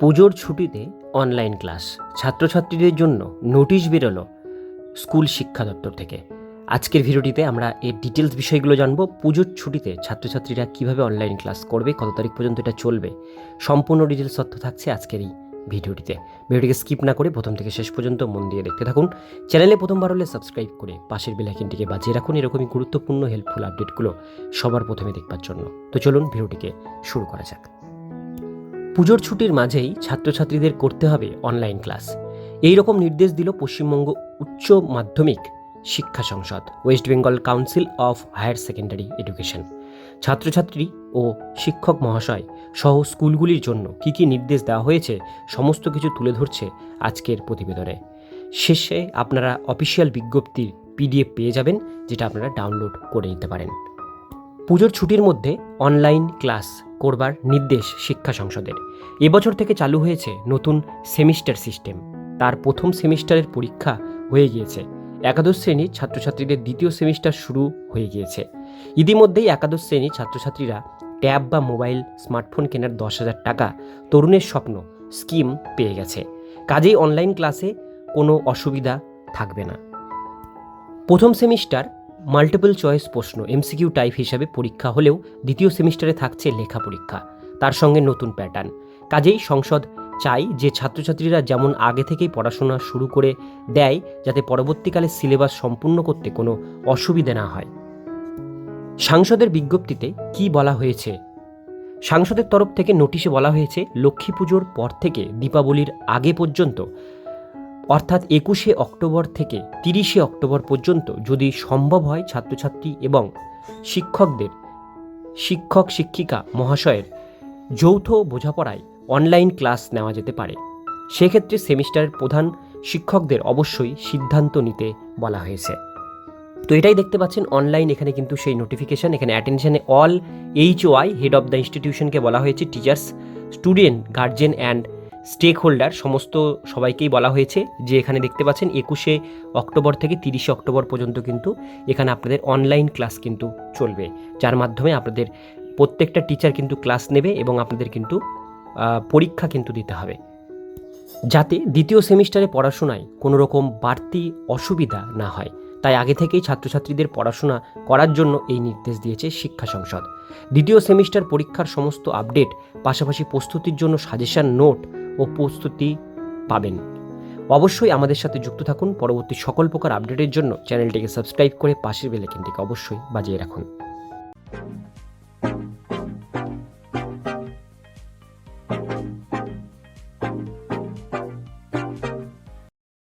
পুজোর ছুটিতে online class ছাত্রছাত্রীদের জন্য নোটিশ বেরোলো স্কুল শিক্ষা দপ্তর থেকে। আজকের ভিডিওটিতে আমরা এর ডিটেলস বিষয়গুলো জানব, পুজোর ছুটিতে ছাত্রছাত্রীরা কীভাবে অনলাইন ক্লাস করবে, কত তারিখ পর্যন্ত এটা চলবে, সম্পূর্ণ ডিটেলস তথ্য থাকছে আজকের এই ভিডিওটিতে। ভিডিওটিকে স্কিপ না করে প্রথম থেকে শেষ পর্যন্ত মন দিয়ে দেখতে থাকুন। চ্যানেলে প্রথমবার হলে সাবস্ক্রাইব করে পাশের বেলাইকিনটিকে বাজিয়ে রাখুন, এরকমই গুরুত্বপূর্ণ হেল্পফুল আপডেটগুলো সবার প্রথমে দেখবার জন্য। তো চলুন ভিডিওটিকে শুরু করা যাক। পুজোর ছুটির মাঝেই ছাত্রছাত্রীদের করতে হবে অনলাইন ক্লাস এই রকম নির্দেশ দিল পশ্চিমবঙ্গ উচ্চ মাধ্যমিক শিক্ষা সংসদ West Bengal council of higher secondary education ছাত্রছাত্রী ও শিক্ষক মহাশয় সহ স্কুলগুলির জন্য কী কী নির্দেশ দেওয়া হয়েছে সমস্ত কিছু তুলে ধরছে আজকের প্রতিবেদনে। শেষে আপনারা অফিসিয়াল বিজ্ঞপ্তির পিডিএফ পেয়ে যাবেন, যেটা আপনারা ডাউনলোড করে নিতে পারেন। পুজোর ছুটির মধ্যে অনলাইন ক্লাস করবার নির্দেশ শিক্ষা সংসদের। এবছর থেকে চালু হয়েছে নতুন সেমিস্টার সিস্টেম। তার প্রথম সেমিস্টারের পরীক্ষা হয়ে গিয়েছে। একাদশ শ্রেণির ছাত্রছাত্রীদের দ্বিতীয় সেমিস্টার শুরু হয়ে গিয়েছে। ইতিমধ্যেই একাদশ শ্রেণির ছাত্রছাত্রীরা ট্যাব বা মোবাইল, স্মার্টফোন কেনার দশ হাজার টাকা তরুণের স্বপ্ন, স্কিম পেয়ে গেছে। কাজেই অনলাইন ক্লাসে কোনো অসুবিধা থাকবে না। প্রথম সেমিস্টার মাল্টিপল চয়েস প্রশ্ন এমসিকিউ টাইপ হিসাবে পরীক্ষা হলেও দ্বিতীয় সেমিস্টারে থাকছে লেখা পরীক্ষা। তার সঙ্গে নতুন প্যাটার্ন কাজেই সংসদ চাই যে ছাত্রছাত্রীরা যেমন আগে থেকেই পড়াশোনা শুরু করে দেয়, যাতে পরবর্তীকালে সিলেবাস সম্পূর্ণ করতে কোনো অসুবিধে না হয়। সাংসদের বিজ্ঞপ্তিতে কি বলা হয়েছে? সাংসদের তরফ থেকে নোটিশে বলা হয়েছে, লক্ষ্মী পুজোর পর থেকে দীপাবলির আগে পর্যন্ত অর্থাৎ একুশে অক্টোবর থেকে তিরিশে অক্টোবর পর্যন্ত যদি সম্ভব হয় ছাত্রছাত্রী এবং শিক্ষকদের, শিক্ষক শিক্ষিকা মহাশয়ের যৌথ বোঝাপড়ায় অনলাইন ক্লাস নেওয়া যেতে পারে। সেক্ষেত্রে সেমিস্টারের প্রধান শিক্ষকদের অবশ্যই সিদ্ধান্ত নিতে বলা হয়েছে। তো এটাই দেখতে পাচ্ছেন, অনলাইন এখানে কিন্তু সেই নোটিফিকেশন, এখানে অ্যাটেনশনে all H Y head of the ইনস্টিটিউশনকে বলা হয়েছে teachers student guardian and stakeholder সমস্ত সবাইকেই বলা হয়েছে যে এখানে দেখতে পাচ্ছেন একুশে অক্টোবর থেকে তিরিশে অক্টোবর পর্যন্ত কিন্তু এখানে আপনাদের অনলাইন ক্লাস কিন্তু চলবে। যার মাধ্যমে আপনাদের প্রত্যেকটা টিচার কিন্তু ক্লাস নেবে এবং আপনাদের কিন্তু পরীক্ষা কিন্তু দিতে হবে। যাতে দ্বিতীয় সেমিস্টারে পড়াশোনায় কোনো রকম বাড়তি অসুবিধা না হয়। তাই আগে থেকেই ছাত্রছাত্রীদের পড়াশোনা করার জন্য এই নির্দেশ দিয়েছে শিক্ষা সংসদ। দ্বিতীয় সেমিস্টার পরীক্ষার সমস্ত আপডেট পাশাপাশি প্রস্তুতির জন্য সাজেশন নোট ও প্রস্তুতি পাবেন। অবশ্যই আমাদের সাথে যুক্ত থাকুন। পরবর্তী সকল প্রকার আপডেটের জন্য চ্যানেলটিকে সাবস্ক্রাইব করে পাশের বেলাইকনটিকে অবশ্যই বাজিয়ে রাখুন।